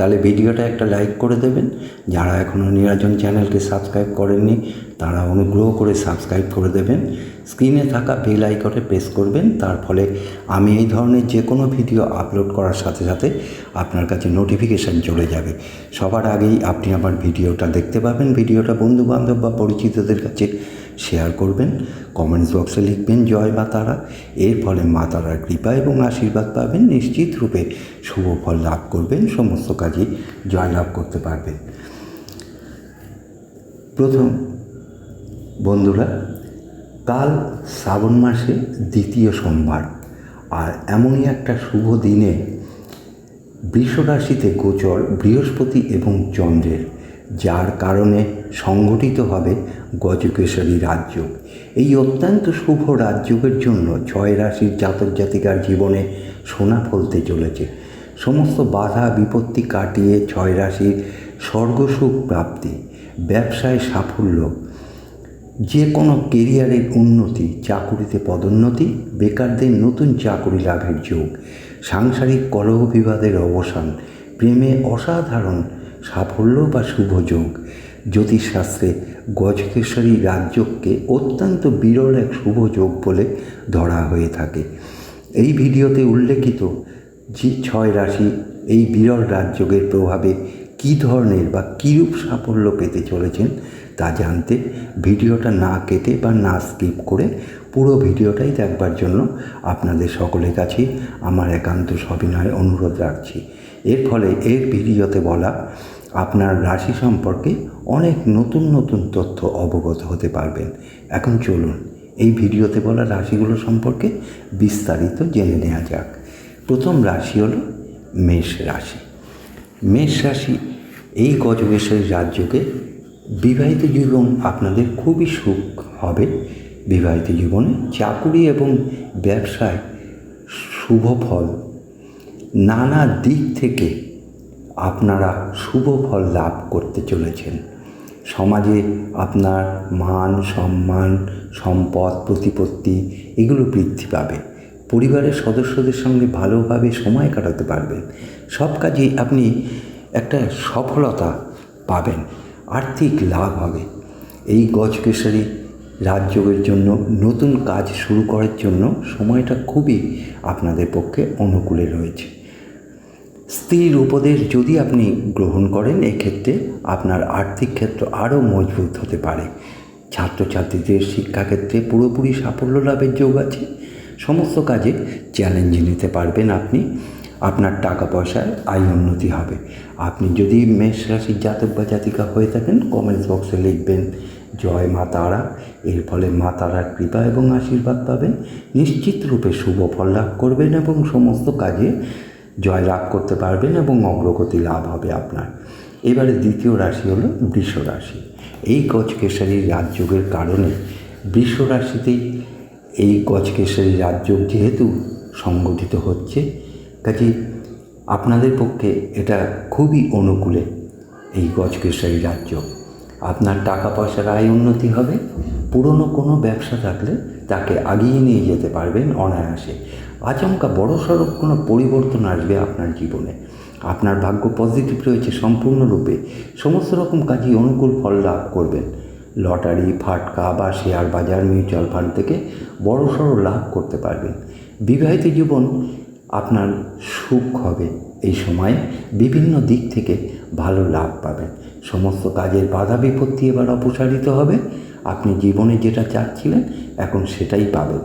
তাহলে ভিডিওটা একটা লাইক করে দেবেন। যারা এখনও নিরাজন চ্যানেলকে সাবস্ক্রাইব করেননি, তারা অনুগ্রহ করে সাবস্ক্রাইব করে দেবেন। স্ক্রিনে থাকা বেল আইকনে প্রেস করবেন, তার ফলে আমি এই ধরনের যে কোনো ভিডিও আপলোড করার সাথে সাথে আপনার কাছে নোটিফিকেশান চলে যাবে। সবার আগেই আপনি আমার ভিডিওটা দেখতে পাবেন। ভিডিওটা বন্ধুবান্ধব বা পরিচিতদের কাছে শেয়ার করবেন কমেন্টস বক্সে লিখবেন, জয় মা তারা। এর ফলে মা তারার কৃপা এবং আশীর্বাদ পাবেন, নিশ্চিত রূপে শুভ ফল লাভ করবেন, সমস্ত কাজে জয় লাভ করতে পারবেন। প্রথম, বন্ধুরা, কাল শ্রাবণ মাসে দ্বিতীয় সোমবার, আর এমনই একটা শুভ দিনে বৃষরাশিতে গোচর বৃহস্পতি এবং চন্দ্রের। যার কারণে সংগঠিত হবে গজকেশরী রাজযোগ এই অত্যন্ত শুভ রাজযোগের জন্য ছয় রাশির জাতক জাতিকার জীবনে সোনা ফলতে চলেছে। সমস্ত বাধা বিপত্তি কাটিয়ে ছয় রাশির স্বর্গসুখ প্রাপ্তি, ব্যবসায় সাফল্য, যে কোনো কেরিয়ারের উন্নতি, চাকুরিতে পদোন্নতি, বেকারদের নতুন চাকুরি লাভের যোগ, সাংসারিক কলহ বিবাদের অবসান, প্রেমে অসাধারণ সাফল্য বা শুভ যোগ। জ্যোতিষশাস্ত্রে গজকেশ্বরী রাজযোগকে অত্যন্ত বিরল এক শুভ যোগ বলে ধরা হয়ে থাকে। এই ভিডিওতে উল্লেখিত যে ছয় রাশি এই বিরল রাজযোগের প্রভাবে কী ধরনের বা কীরূপ সাফল্য পেতে চলেছেন তা জানতে ভিডিওটা না কেটে বা না স্কিপ করে পুরো ভিডিওটাই দেখবার জন্য আপনাদের সকলের কাছে আমার একান্ত সবিনয় অনুরোধ রাখছি। এর ফলে এর ভিডিওতে বলা আপনার রাশি সম্পর্কে অনেক নতুন নতুন তথ্য অবগত হতে পারবেন। এখন চলুন, এই ভিডিওতে বলা রাশিগুলো সম্পর্কে বিস্তারিত জেনে নেওয়া যাক। প্রথম রাশি হল মেষ রাশি। মেষ রাশি এই গজবেশের রাজ্যকে বিবাহিত জীবন আপনাদের খুবই সুখ হবে। বিবাহিত জীবনে চাকুরি এবং ব্যবসায় শুভ ফল। নানা দিক থেকে আপনারা শুভ ফল লাভ করতে চলেছেন। সমাজে আপনার মান, সম্মান, সম্পদ, প্রতিপত্তি এগুলো বৃদ্ধি পাবে। পরিবারের সদস্যদের সঙ্গে ভালোভাবে সময় কাটাতে পারবেন। সব কাজেই আপনি একটা সফলতা পাবেন, আর্থিক লাভ হবে। এই গজকেশরী রাজযোগের জন্য, নতুন কাজ শুরু করার জন্য সময়টা খুবই আপনাদের পক্ষে অনুকূলে রয়েছে। স্ত্রীর উপদেশ যদি আপনি গ্রহণ করেন, এক্ষেত্রে আপনার আর্থিক ক্ষেত্র আরও মজবুত হতে পারে। ছাত্রছাত্রীদের শিক্ষাক্ষেত্রে পুরোপুরি সাফল্য লাভের যোগ আছে। সমস্ত কাজে চ্যালেঞ্জ নিতে পারবেন আপনি। আপনার টাকা পয়সায় আয় উন্নতি হবে। আপনি যদি মেষ রাশির জাতক বা জাতিকা হয়ে থাকেন কমেন্টস বক্সে লিখবেন, জয় মা তারা। এর ফলে মা তারার কৃপা এবং আশীর্বাদ পাবেন। নিশ্চিত রূপে শুভ ফল লাভ করবেন এবং সমস্ত কাজে জয় লাভ করতে পারবেন এবং অগ্রগতি লাভ হবে আপনার। এবারে দ্বিতীয় রাশি হলো বৃষ রাশি। এই গজকেশরী রাজযোগের কারণে বৃষ রাশিতেই এই গজকেশরী রাজযোগ যেহেতু সংগঠিত হচ্ছে, কাজে আপনাদের পক্ষে এটা খুবই অনুকূলে এই গজকেশরী রাজ্য আপনার টাকা পয়সার আয় উন্নতি হবে, পুরনো কোনো ব্যবসা থাকলে তাকে আগিয়ে নিয়ে যেতে পারবেন অনায়াসে। আচমকা বড় সড়ো কোনো পরিবর্তন আসবে আপনার জীবনে। আপনার ভাগ্য পজিটিভ রয়েছে সম্পূর্ণরূপে। সমস্ত রকম কাজই অনুকূল ফল লাভ করবেন। লটারি, ফাটকা বা শেয়ার বাজার, মিউচুয়াল ফান্ড থেকে বড় সড়ো লাভ করতে পারবেন। বিবাহিত জীবন আপনার সুখ হবে। এই সময়ে বিভিন্ন দিক থেকে ভালো লাভ পাবেন। সমস্ত কাজের বাধা বিপত্তি এবার অপসারিত হবে। আপনি জীবনে যেটা চাচ্ছিলেন, এখন সেটাই পাবেন।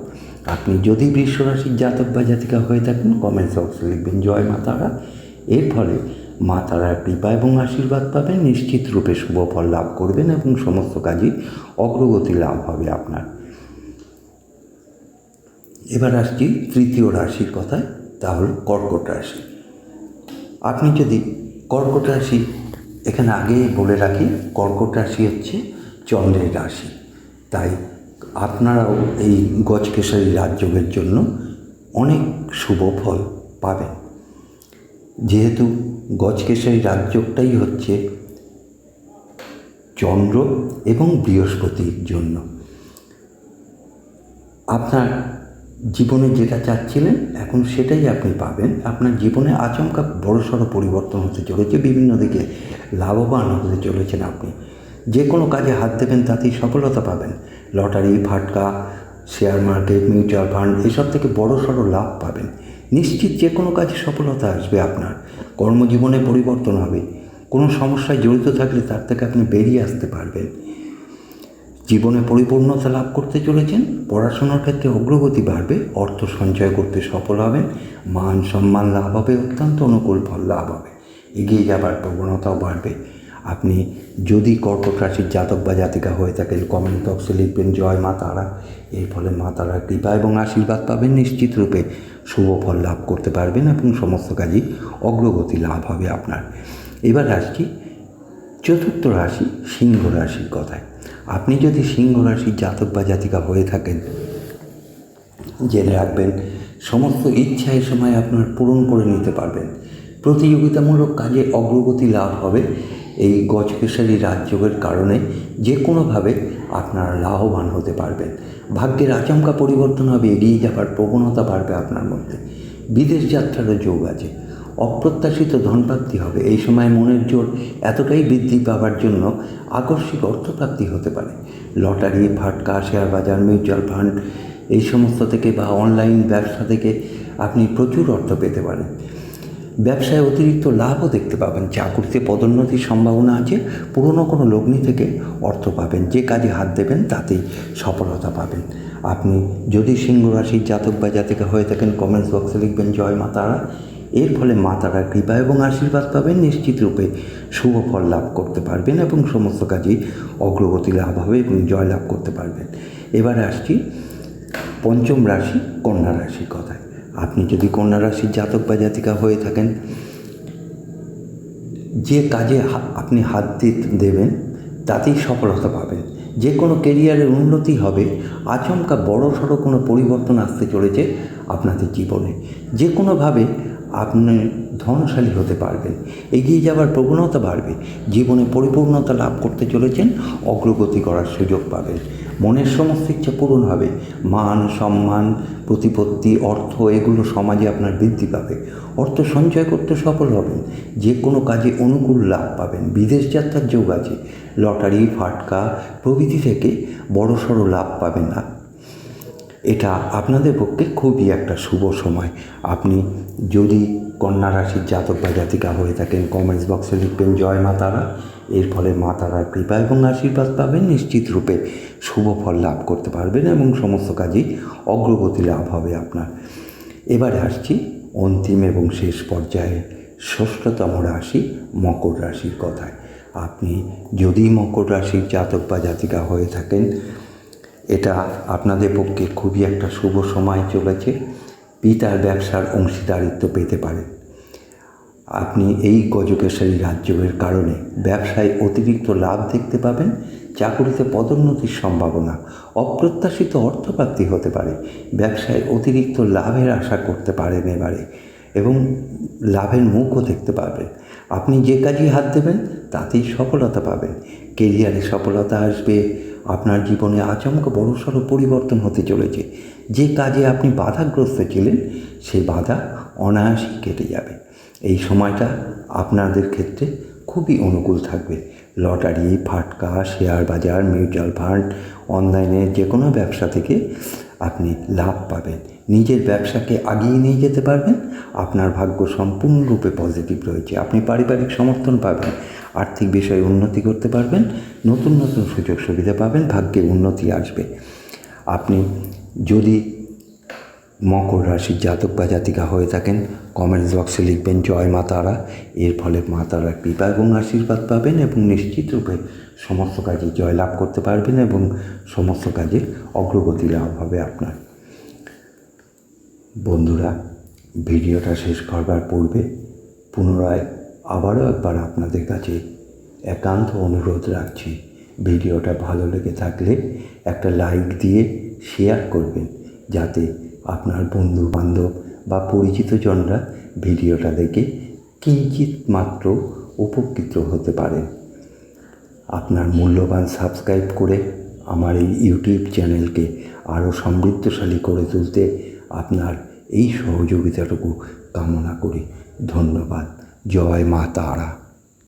আপনি যদি বৃষরাশির জাতক বা জাতিকা হয়ে থাকেন কমেন্টস বক্সে লিখবেন, জয় মা তারা। এর ফলে মা তারার কৃপা এবং আশীর্বাদ পাবেন, নিশ্চিত রূপে শুভ ফল লাভ করবেন এবং সমস্ত কাজই অগ্রগতি লাভ হবে আপনার। এবার আসছি তৃতীয় রাশির কথায়, তা হল কর্কট রাশি। আপনি যদি কর্কট রাশি, এখানে আগে বলে রাখি, কর্কট রাশি হচ্ছে চন্দ্রের রাশি। তাই আপনারাও এই গজকেশরী রাজযোগের জন্য অনেক শুভ ফল পাবেন। যেহেতু গজকেশরী রাজযোগটাই হচ্ছে চন্দ্র এবং বৃহস্পতির জন্য। আপনার জীবনে যেটা চাচ্ছিলেন, এখন সেটাই আপনি পাবেন। আপনার জীবনে আচমকা বড়সড় পরিবর্তন হতে চলেছে, বিভিন্ন দিকে লাভবান হতে চলেছেন আপনি। যে কোনো কাজে হাত দেবেন, তাতেই সফলতা পাবেন। লটারি, ফাটকা, শেয়ার মার্কেট, মিউচুয়াল ফান্ড, এসব থেকে বড়সড় লাভ পাবেন। নিশ্চিত যে কোনো কাজে সফলতা আসবে আপনার। কর্মজীবনে পরিবর্তন হবে। কোনো সমস্যায় জড়িত থাকলে তার থেকে আপনি বেরিয়ে আসতে পারবেন। জীবনে পরিপূর্ণতা লাভ করতে চলেছেন। পড়াশোনার ক্ষেত্রে অগ্রগতি বাড়বে। অর্থ সঞ্চয় করতে সফল হবেন। মান সম্মান লাভ হবে। অত্যন্ত অনুকূল ফল লাভ হবে। এগিয়ে যাবার প্রবণতাও বাড়বে। আপনি যদি কর্কট রাশির জাতক বা জাতিকা হয়ে থাকেন কমেন্ট বক্সে লিখবেন, জয় মা তারা। এর ফলে মা তারার কৃপা এবং আশীর্বাদ পাবেন, নিশ্চিত রূপে শুভ ফল লাভ করতে পারবেন এবং সমস্ত কাজই অগ্রগতি লাভ হবে আপনার। এবার আসছি চতুর্থ রাশি, সিংহ রাশির কথায়। আপনি যদি সিংহ রাশির জাতক বা জাতিকা হয়ে থাকেন, জেনে রাখবেন সমস্ত ইচ্ছা এই সময় আপনার পূরণ করে নিতে পারবেন। প্রতিযোগিতামূলক কাজে অগ্রগতি লাভ হবে। এই গজকেশালী রাজযোগের কারণে যে কোনোভাবে আপনারা লাভবান হতে পারবেন। ভাগ্যের আচমকা পরিবর্তন হবে, এগিয়ে যাবার প্রবণতা বাড়বে আপনার মধ্যে। বিদেশ যাত্রারও যোগ আছে। অপ্রত্যাশিত ধনপ্রাপ্তি হবে। এই সময় মনের জোর এতটাই বৃদ্ধি পাওয়ার জন্য আকস্মিক অর্থপ্রাপ্তি হতে পারে। লটারি, ফাটকা, শেয়ার বাজার, মিউচুয়াল ফান্ড, এই সমস্ত থেকে বা অনলাইন ব্যবসা থেকে আপনি প্রচুর অর্থ পেতে পারেন। ব্যবসায় অতিরিক্ত লাভও দেখতে পাবেন। চাকুরিতে পদোন্নতির সম্ভাবনা আছে। পুরনো কোনো লগ্নি থেকে অর্থ পাবেন। যে কাজে হাত দেবেন, তাতেই সফলতা পাবেন। আপনি যদি সিংহ রাশির জাতক বা জাতিকা হয়ে থাকেন কমেন্টস বক্সে লিখবেন, জয় মা তারা। এর ফলে মা তারার কৃপা এবং আশীর্বাদ পাবেন। নিশ্চিত রূপে শুভ ফল লাভ করতে পারবেন এবং সমস্ত কাজেই অগ্রগতি লাভ হবে এবং জয় লাভ করতে পারবেন। এবারে আসছি পঞ্চম রাশি, কন্যা রাশির কথায়। আপনি যদি কন্যা রাশির জাতক বা জাতিকা হয়ে থাকেন, যে কাজে আপনি হাত দেবেন, তাতেই সফলতা পাবেন। যে কোনো কেরিয়ারের উন্নতি হবে, আচমকা বড় সড়ো কোনো পরিবর্তন আসতে চলেছে আপনাদের জীবনে। যে কোনোভাবে আপনি ধনশালী হতে পারবেন, এগিয়ে যাওয়ার প্রবণতা বাড়বে, জীবনে পরিপূর্ণতা লাভ করতে চলেছেন, অগ্রগতি করার সুযোগ পাবেন। মনের সমস্ত ইচ্ছা পূরণ হবে। মান, সম্মান, প্রতিপত্তি, অর্থ, এগুলো সমাজে আপনার বৃদ্ধি পাবে। অর্থ সঞ্চয় করতে সফল হবেন। যে কোনো কাজে অনুকূল লাভ পাবেন। বিদেশ যাত্রার যোগ আছে। লটারি, ফাটকা প্রভৃতি থেকে বড়সড় লাভ পাবেন না। এটা আপনাদের পক্ষে খুবই একটা শুভ সময়। আপনি যদি কন্যা রাশির জাতক বা জাতিকা হয়ে থাকেন কমেন্টস বক্সে লিখবেন, জয় মা তারা। এর ফলে মা তারার কৃপা এবং আশীর্বাদ পাবেন, নিশ্চিত রূপে শুভ ফল লাভ করতে পারবেন এবং সমস্ত কাজেই অগ্রগতি লাভ হবে আপনার। এবারে আসছি অন্তিম এবং শেষ পর্যায়ে ষষ্ঠতম রাশি মকর রাশির কথায়। আপনি যদি মকর রাশির জাতক বা জাতিকা হয়ে থাকেন, এটা আপনাদের পক্ষে খুবই একটা শুভ সময় চলেছে। পিতার ব্যবসার অংশীদারিত্ব পেতে পারেন। আপনি এই গজকেশরী রাজ্যের কারণে ব্যবসায় অতিরিক্ত লাভ দেখতে পাবেন, চাকুরিতে পদোন্নতির সম্ভাবনা, অপ্রত্যাশিত অর্থপ্রাপ্তি হতে পারে, ব্যবসায় অতিরিক্ত লাভের আশা করতে পারেন এবারে এবং লাভের মুখও দেখতে পাবেন। আপনি যে কাজে হাত দেবেন, তাতেই সফলতা পাবেন। কেরিয়ারে সফলতা আসবে, আপনার জীবনে আচমকা বড়সড় পরিবর্তন হতে চলেছে। যে কাজে আপনি বাধাগ্রস্ত ছিলেন সেই বাধা অনায়াসেই কেটে যাবে। এই সময়টা আপনাদের ক্ষেত্রে খুবই অনুকূল থাকবে। লটারি, ফাটকা, শেয়ার বাজার, মিউচুয়াল ফান্ড, অনলাইনে যে কোনো ব্যবসা থেকে আপনি লাভ পাবেন। নিজের ব্যবসাকে আগিয়ে নিয়ে যেতে পারবেন। আপনার ভাগ্য সম্পূর্ণরূপে পজিটিভ রয়েছে। আপনি পারিবারিক সমর্থন পাবেন, আর্থিক বিষয়ে উন্নতি করতে পারবেন, নতুন নতুন সুযোগ সুবিধা পাবেন, ভাগ্যে উন্নতি আসবে। আপনি যদি মকর রাশির জাতক বা জাতিকা হয়ে থাকেন। কমেন্টস বক্সে লিখবেন, জয় মা তারা। এর ফলে মা তারা কৃপা এবং আশীর্বাদ পাবেন এবং নিশ্চিত রূপে সমস্ত কাজে জয়লাভ করতে পারবেন এবং সমস্ত কাজে অগ্রগতি লাভ হবে আপনার। বন্ধুরা, ভিডিওটা শেষ করবার পূর্বে পুনরায় আবারও একবার আপনাদের কাছে একান্ত অনুরোধ রাখছি, ভিডিওটা ভালো লেগে থাকলে একটা লাইক দিয়ে শেয়ার করবেন, যাতে আপনার বন্ধু বান্ধব বা পরিচিতজনরা ভিডিওটা দেখে কিঞ্চিত মাত্র উপকৃত হতে পারেন। আপনার মূল্যবান সাবস্ক্রাইব করে আমার এই ইউটিউব চ্যানেলকে আরও সমৃদ্ধশালী করে তুলতে আপনার এই সহযোগিতাটুকু কামনা করি। ধন্যবাদ। জয় মা তারা।